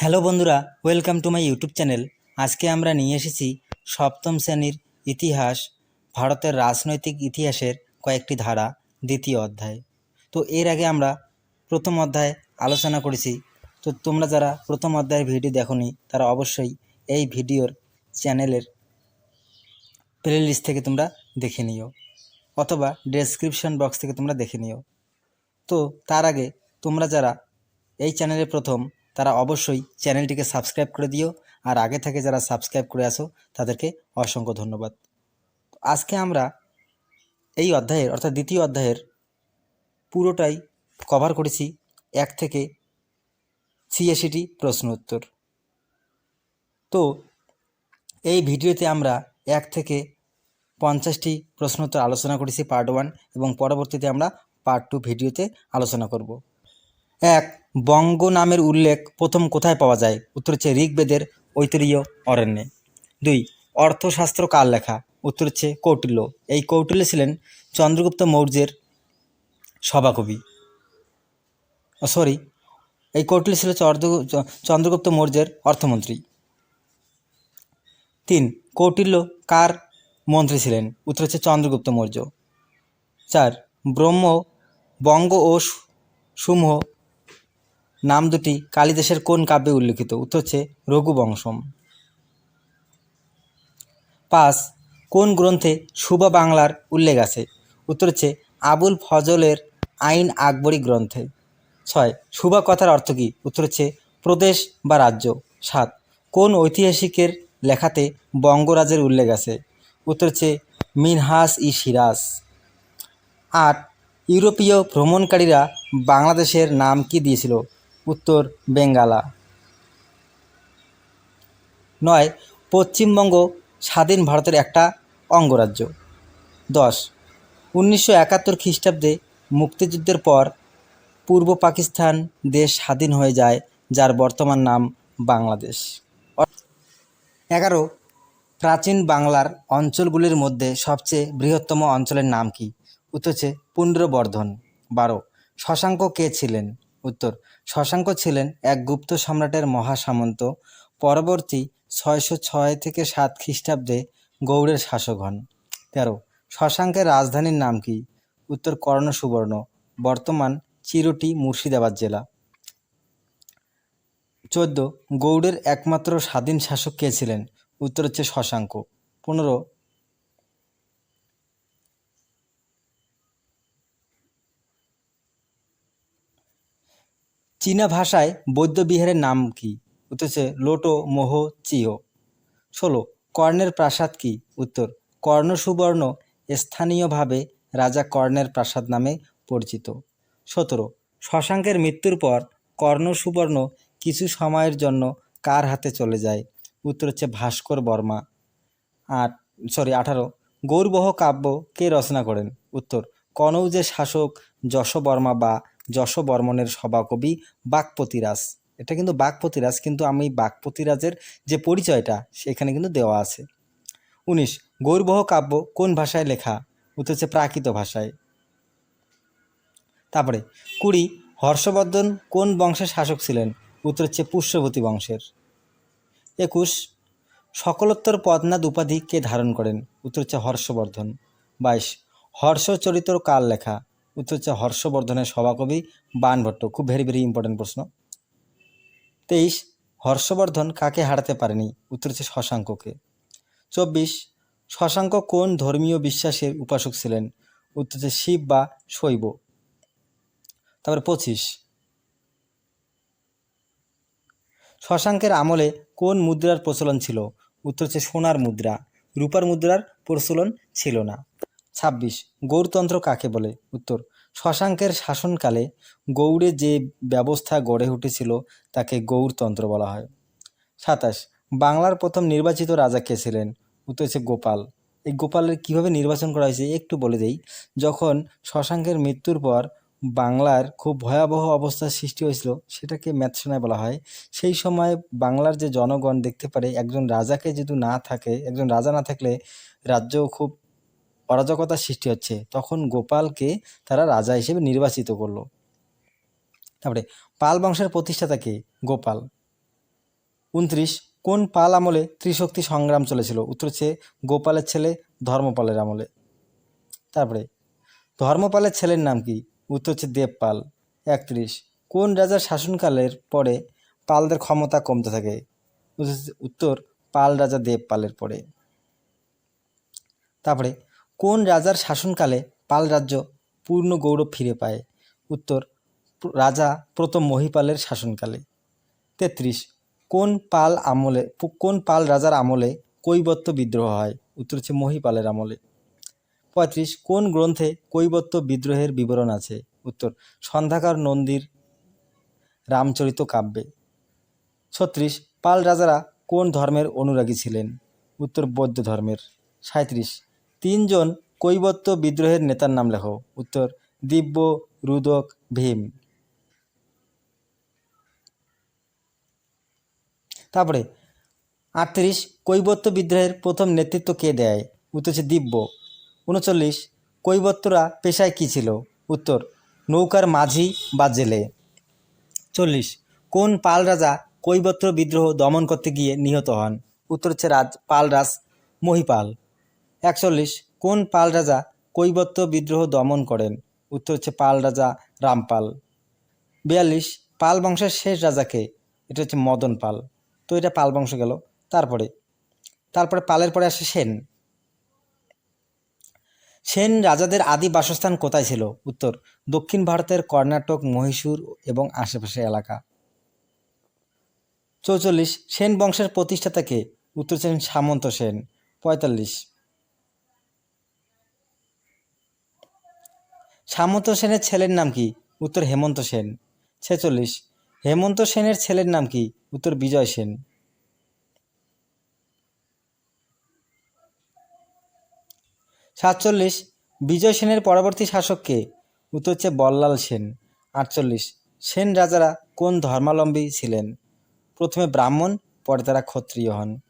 Hello বন্ধুরা welcome to my YouTube channel আজকে আমরা নিয়ে এসেছি সপ্তম শ্রেণির ইতিহাস, ভারতের রাজনৈতিক ইতিহাসের কয়েকটি ধারা, দ্বিতীয় অধ্যায়। তো এর আগে আমরা প্রথম অধ্যায় আলোচনা করেছি। তো তোমরা যারা প্রথম অধ্যায়ের ভিডিও দেখোনি, তারা অবশ্যই এই ভিডিওর চ্যানেলের প্লেলিস্ট থেকে তোমরা দেখে নিও, অথবা ডেসক্রিপশন বক্স থেকে তোমরা দেখে নিও। তো তার আগে তোমরা যারা এই চ্যানেলে প্রথম তারা অবশ্যই চ্যানেলটিকে সাবস্ক্রাইব করে দিও। আর আগে থেকে যারা সাবস্ক্রাইব করে আসো তাদেরকে অসংখ্য ধন্যবাদ। আজকে আমরা এই অধ্যায়ের, অর্থাৎ দ্বিতীয় অধ্যায়ের পুরোটাই কভার করেছি এক থেকে ছিয়াশিটি প্রশ্ন উত্তর। তো এই ভিডিওতে আমরা এক থেকে পঞ্চাশটি প্রশ্ন উত্তর আলোচনা করেছি পার্ট ওয়ান এবং পরবর্তীতে আমরা পার্ট টু ভিডিওতে আলোচনা করব। এক, বঙ্গ নামের উল্লেখ প্রথম কোথায় পাওয়া যায়? উত্তর হচ্ছে ঋগ্বেদের ঐতিহ্য অরণ্যে। দুই, অর্থশাস্ত্র কার লেখা? উত্তর হচ্ছে কৌটিল্য। এই কৌটিল্য ছিলেন চন্দ্রগুপ্ত মৌর্যের সভাকবি। সরি এই কৌটিল্য ছিল চন্দ্রগুপ্ত মৌর্যের অর্থমন্ত্রী। তিন, কৌটিল্য কার মন্ত্রী ছিলেন? উত্তর হচ্ছে চন্দ্রগুপ্ত মৌর্য। চার, ব্রহ্ম, বঙ্গ ও সুমহ নাম দুটি কালিদাসের কোন কাব্যে উল্লিখিত? উত্তর হচ্ছে রঘুবংশম। পাঁচ, কোন গ্রন্থে সুবা বাংলার উল্লেখ আছে? উত্তর হচ্ছে আবুল ফজলের আইন আকবরী গ্রন্থে। ছয় সুবা কথার অর্থ কী? উত্তর হচ্ছে প্রদেশ বা রাজ্য। সাত, কোন ঐতিহাসিকের লেখাতে বঙ্গরাজের উল্লেখ আছে? উত্তর হচ্ছে মিনহাস ই সিরাজ। আট, ইউরোপীয় ভ্রমণকারীরা বাংলাদেশের নাম কি দিয়েছিল? উত্তর বেঙ্গালা। নয়, পশ্চিমবঙ্গ স্বাধীন ভারতের একটা অঙ্গরাজ্য। দশ, উনিশশো একাত্তর খ্রিস্টাব্দে মুক্তিযুদ্ধের পর পূর্ব পাকিস্তান দেশ স্বাধীন হয়ে যায়, যার বর্তমান নাম বাংলাদেশ। এগারো, প্রাচীন বাংলার অঞ্চলগুলির মধ্যে সবচেয়ে বৃহত্তম অঞ্চলের নাম কি? উত্তর হচ্ছে পুণ্ড্রবর্ধন বারো, শশাঙ্ক কে ছিলেন? উত্তর, শশাঙ্ক ছিলেন এক গুপ্ত সম্রাটের মহাসামন্ত, পরবর্তী ছয়শো ছয় থেকে সাত খ্রিস্টাব্দে গৌড়ের শাসক হন তেরো, শশাঙ্কের রাজধানীর নাম কি? উত্তর কর্ণ সুবর্ণ বর্তমান চিরটি মুর্শিদাবাদ জেলা। চোদ্দ, গৌড়ের একমাত্র স্বাধীন শাসক কে ছিলেন? উত্তর হচ্ছে শশাঙ্ক। পনেরো চীনা ভাষায় বৌদ্ধ বিহারের নাম কি? উত্তর হচ্ছে লোটো মোহ চিহ। ষোলো, কর্ণের প্রাসাদ কি? উত্তর, কর্ণ সুবর্ণ স্থানীয়ভাবে রাজা কর্ণের প্রাসাদ নামে পরিচিত। সতেরো, শশাঙ্কের মৃত্যুর পর কর্ণ সুবর্ণ কিছু সময়ের জন্য কার হাতে চলে যায়? উত্তর হচ্ছে ভাস্কর বর্মা। আট সরি আঠারো, গৌরবহ কাব্য কে রচনা করেন? উত্তর কনৌজের শাসক যশবর্মা বা যশবর্মনের সভাকবি বাকপতিরাজ। এটা কিন্তু বাকপতিরাজ, কিন্তু আমি বাকপতিরাজের যে পরিচয়টা সেখানে কিন্তু দেওয়া আছে। উনিশ, গৌরবহ কাব্য কোন ভাষায় লেখা? হচ্ছে প্রাকৃত ভাষায়। তারপরে, কুড়ি, হর্ষবর্ধন কোন বংশের শাসক ছিলেন? উত্তর হচ্ছে পুষ্যবতী বংশের। একুশ, সকলোত্তর পদ্মনাথ উপাধি কে ধারণ করেন? উত্তর হচ্ছে হর্ষবর্ধন। বাইশ, হর্ষচরিত্র কাল লেখা? উত্তর হচ্ছে হর্ষবর্ধনের সভাকবি বাণভট্ট খুব ভেরি ভেরি ইম্পর্টেন্ট প্রশ্ন। তেইশ, হর্ষবর্ধন কাকে হারাতে পারেনি? উত্তর হচ্ছে শশাঙ্ককে। চব্বিশ, শশাঙ্ক কোন ধর্মীয় বিশ্বাসের উপাসক ছিলেন? উত্তর হচ্ছে শিব বা শৈব। তারপরে পঁচিশ, শশাঙ্কের আমলে কোন মুদ্রার প্রচলন ছিল? উত্তর হচ্ছে সোনার মুদ্রা। রূপার মুদ্রার প্রচলন ছিল না। ছাব্বিশ। গৌরতন্ত্র কাকে বলে? উত্তর, শশাঙ্কের শাসনকালে গৌড়ে যে ব্যবস্থা গড়ে উঠেছিল তাকে গৌরতন্ত্র বলা হয়। সাতাশ, বাংলার প্রথম নির্বাচিত রাজা কে ছিলেন? উত্তর হচ্ছে গোপাল। এই গোপালের কীভাবে নির্বাচন করা হয়েছে একটু বলে দেই। যখন শশাঙ্কের মৃত্যুর পর বাংলার খুব ভয়াবহ অবস্থার সৃষ্টি হয়েছিল, সেটাকে ম্যাথসোনায় বলা হয়। সেই সময় বাংলার যে জনগণ দেখতে পারে, একজন রাজাকে যদি না থাকে, একজন রাজা না থাকলে রাজ্য খুব অরাজকতার সৃষ্টি হচ্ছে। তখন গোপালকে তারা রাজা হিসেবে নির্বাচিত করল। তারপরে, পাল বংশের প্রতিষ্ঠাতা কে? গোপাল। উনত্রিশ, কোন পাল আমলে ত্রিশক্তি সংগ্রাম চলেছিল? উত্তর হচ্ছে গোপালের ছেলে ধর্মপালের আমলে। তারপরে, ধর্মপালের ছেলের নাম কি? উত্তর হচ্ছে দেবপাল। একত্রিশ, কোন রাজার শাসনকালের পরে পালদের ক্ষমতা কমতে থাকে? উত্তর পাল রাজা দেবপালের পরে। তারপরে কোন রাজার শাসনকালে পাল রাজ্য পূর্ণ গৌরব ফিরে পায়? উত্তর, রাজা প্রথম মহিপালের শাসনকালে। তেত্রিশ, কোন পাল আমলে, কোন পাল রাজার আমলে কৈবত্য বিদ্রোহ হয়? উত্তর হচ্ছে মহিপালের আমলে। পঁয়ত্রিশ, কোন গ্রন্থে কৈবত্য বিদ্রোহের বিবরণ আছে? উত্তর, সন্ধ্যাকার নন্দীর রামচরিত কাব্যে। ছত্রিশ, পাল রাজারা কোন ধর্মের অনুরাগী ছিলেন? উত্তর, বৌদ্ধ ধর্মের। সাঁত্রিশ তিনজন কৈবত্য বিদ্রোহের নেতার নাম লেখো। উত্তর, দিব্য, রুদক, ভীম। তারপরে, আটত্রিশ, কৈবত্য বিদ্রোহের প্রথম নেতৃত্ব কে দেয়? উত্তর হচ্ছে দিব্য। উনচল্লিশ, কৈবত্যরা পেশায় কী ছিল? উত্তর, নৌকার মাঝি বা জেলে। চল্লিশ, কোন পাল রাজা কৈবত্য বিদ্রোহ দমন করতে গিয়ে নিহত হন? উত্তর হচ্ছে রাজ পালরাজ মহিপাল। একচল্লিশ, কোন পাল রাজা কৈবত্য বিদ্রোহ দমন করেন? উত্তর হচ্ছে পাল রাজা রামপাল। বিয়াল্লিশ, পাল বংশের শেষ রাজাকে এটা হচ্ছে মদন পাল। তো এটা পাল বংশ গেল। তারপরে তারপরে পালের পরে আসে সেন। সেন রাজাদের আদি বাসস্থান কোথায় ছিল? উত্তর, দক্ষিণ ভারতের কর্ণাটক, মহীশূর এবং আশেপাশের এলাকা। চৌচল্লিশ, সেন বংশের প্রতিষ্ঠাতাকে উত্তর ছিলেন সামন্ত সেন। পঁয়তাল্লিশ সামন্ত সেনের ছেলের নাম কি? উত্তর হেমন্ত সেন। ছেচল্লিশ। হেমন্ত সেনের ছেলের নাম কি? উত্তর বিজয় সেন। সাতচল্লিশ। বিজয় সেনের পরবর্তী শাসককে উত্তর হচ্ছে বল্লাল সেন। আটচল্লিশ। সেন রাজারা কোন ধর্মাবলম্বী ছিলেন? প্রথমে ব্রাহ্মণ, পরে তারা ক্ষত্রিয় হন।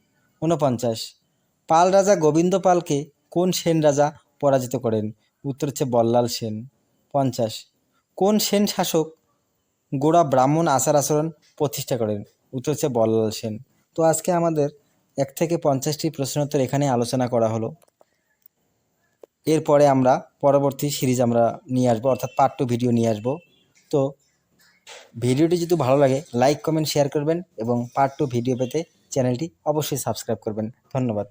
ঊনপঞ্চাশ। পাল রাজা গোবিন্দ পালকে কোন সেন রাজা পরাজিত করেন? উত্তর হচ্ছে বল্লাল সেন, পঞ্চাশ। কোন সেন শাসক গোড়া ব্রাহ্মণ আচার আচরণ প্রতিষ্ঠা করেন? উত্তর হচ্ছে বল্লাল সেন। তো আজকে আমাদের এক থেকে পঞ্চাশটি প্রশ্নোত্তর এখানে আলোচনা করা হলো। এরপরে আমরা পরবর্তী সিরিজ আমরা নিয়ে আসব, অর্থাৎ পার্ট টু ভিডিও নিয়ে আসব। তো ভিডিওটি যদি ভালো লাগে লাইক কমেন্ট শেয়ার করবেন এবং পার্ট টু ভিডিও পেতে চ্যানেলটি অবশ্যই সাবস্ক্রাইব করবেন। ধন্যবাদ।